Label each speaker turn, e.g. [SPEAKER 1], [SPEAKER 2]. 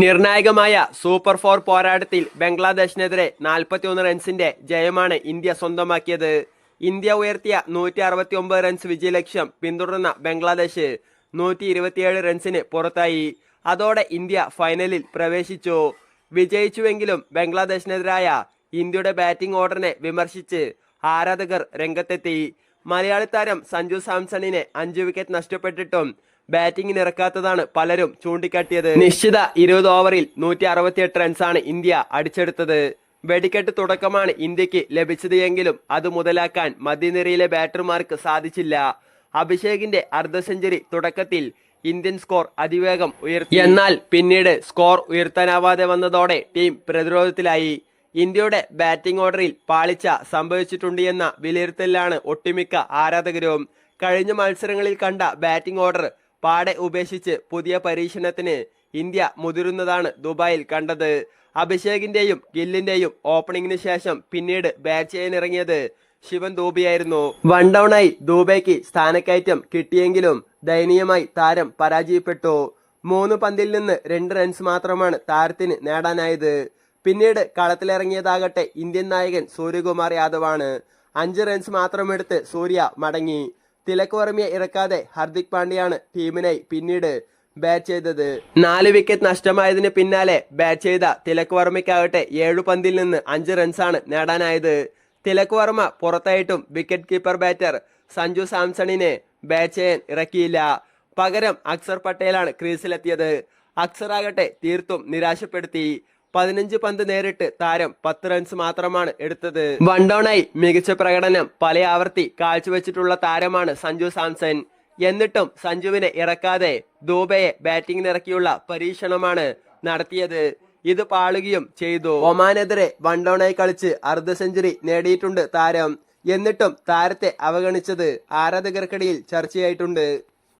[SPEAKER 1] നിർണായകമായ super four പോരാട്ടത്തിൽ ബംഗ്ലാദേശിനെതിരെ 41 റൺസിന്റെ ജയമാണ് India സ്വന്തമാക്കിയത്. ഇന്ത്യ ഉയർത്തിയ നൂറ്റി അറുപത്തി ഒമ്പത് റൺസ് വിജയലക്ഷ്യം പിന്തുടർന്ന ബംഗ്ലാദേശ് നൂറ്റി ഇരുപത്തിയേഴ് റൺസിന് പുറത്തായി. അതോടെ ഇന്ത്യ ഫൈനലിൽ പ്രവേശിച്ചു. വിജയിച്ചുവെങ്കിലും ബംഗ്ലാദേശിനെതിരായ ഇന്ത്യയുടെ ബാറ്റിംഗ് ഓർഡറിനെ വിമർശിച്ച് ആരാധകർ രംഗത്തെത്തി. മലയാളി താരം സഞ്ജു സാംസണിനെ അഞ്ച് വിക്കറ്റ് നഷ്ടപ്പെട്ടിട്ടും ബാറ്റിംഗിന് ഇറക്കാത്തതാണ് പലരും ചൂണ്ടിക്കാട്ടിയത്. നിശ്ചിത ഇരുപത് ഓവറിൽ നൂറ്റി അറുപത്തിയെട്ട് റൺസാണ് ഇന്ത്യ അടിച്ചെടുത്തത്. വെടിക്കെട്ട് തുടക്കമാണ് ഇന്ത്യയ്ക്ക് ലഭിച്ചത് എങ്കിലും അത് മുതലാക്കാൻ മധ്യനിരയിലെ ബാറ്റർമാർക്ക് സാധിച്ചില്ല. അഭിഷേകിന്റെ അർദ്ധ സെഞ്ചുറി തുടക്കത്തിൽ ഇന്ത്യൻ സ്കോർ അതിവേഗം ഉയർത്തി. എന്നാൽ പിന്നീട് സ്കോർ ഉയർത്താനാവാതെ വന്നതോടെ ടീം പ്രതിരോധത്തിലായി. ഇന്ത്യയുടെ ബാറ്റിംഗ് ഓർഡറിൽ പാളിച്ച സംഭവിച്ചിട്ടുണ്ട് എന്ന വിലയിരുത്തലിലാണ് ഒട്ടുമിക്ക ആരാധകരും കഴിഞ്ഞ മത്സരങ്ങളിൽ കണ്ട ബാറ്റിംഗ് ഓർഡർ പാടെ ഉപേക്ഷിച്ച് പുതിയ പരീക്ഷണത്തിന് ഇന്ത്യ മുതിരുന്നതാണ് ദുബായിൽ കണ്ടത്. അഭിഷേകിന്റെയും ഗില്ലിന്റെയും ഓപ്പണിംഗിന് ശേഷം പിന്നീട് ബാറ്റ് ചെയ്യാനിറങ്ങിയത് ശിവൻ ദൂബിയായിരുന്നു വൺ ഡൗണായി ദൂബയ്ക്ക് സ്ഥാനക്കയറ്റം കിട്ടിയെങ്കിലും ദയനീയമായി താരം പരാജയപ്പെട്ടു. മൂന്ന് പന്തിൽ നിന്ന് രണ്ട് റൺസ് മാത്രമാണ് താരത്തിന് നേടാനായത്. പിന്നീട് കളത്തിലിറങ്ങിയതാകട്ടെ ഇന്ത്യൻ നായകൻ സൂര്യകുമാർ യാദവാണ്. അഞ്ച് റൺസ് മാത്രമെടുത്ത് സൂര്യ മടങ്ങി. തിലക് വർമ്മയെ ഇറക്കാതെ ഹർദിക് പാണ്ഡ്യയാണ് ടീമിനായി പിന്നീട് ബാറ്റ് ചെയ്തത്. നാല് വിക്കറ്റ് നഷ്ടമായതിന് പിന്നാലെ ബാറ്റ് ചെയ്ത തിലക് വർമ്മയ്ക്കാകട്ടെ ഏഴു പന്തിൽ നിന്ന് അഞ്ച് റൺസാണ് നേടാനായത്. തിലക് വർമ്മ പുറത്തായിട്ടും വിക്കറ്റ് കീപ്പർ ബാറ്റർ സഞ്ജു സാംസണിനെ ബാറ്റ് ചെയ്യാൻ ഇറക്കിയില്ല. പകരം അക്സർ പട്ടേലാണ് ക്രീസിലെത്തിയത് അക്സർ ആകട്ടെ തീർത്തും നിരാശപ്പെടുത്തി. പതിനഞ്ച് പന്ത് നേരിട്ട് താരം പത്ത് റൺസ് മാത്രമാണ് എടുത്തത്. വൺ ഡൗണായി മികച്ച പ്രകടനം പല ആവർത്തി കാഴ്ചവെച്ചിട്ടുള്ള താരമാണ് സഞ്ജു സാംസൺ. എന്നിട്ടും സഞ്ജുവിനെ ഇറക്കാതെ ദൂബയെ ബാറ്റിംഗിനിറക്കിയുള്ള പരീക്ഷണമാണ് നടത്തിയത്. ഇത് പാളുകയും ചെയ്തു. ഒമാനെതിരെ വൺ ഡൗണായി കളിച്ച് അർദ്ധ സെഞ്ചുറി നേടിയിട്ടുണ്ട് താരം. എന്നിട്ടും താരത്തെ അവഗണിച്ചത് ആരാധകർക്കിടയിൽ ചർച്ചയായിട്ടുണ്ട്.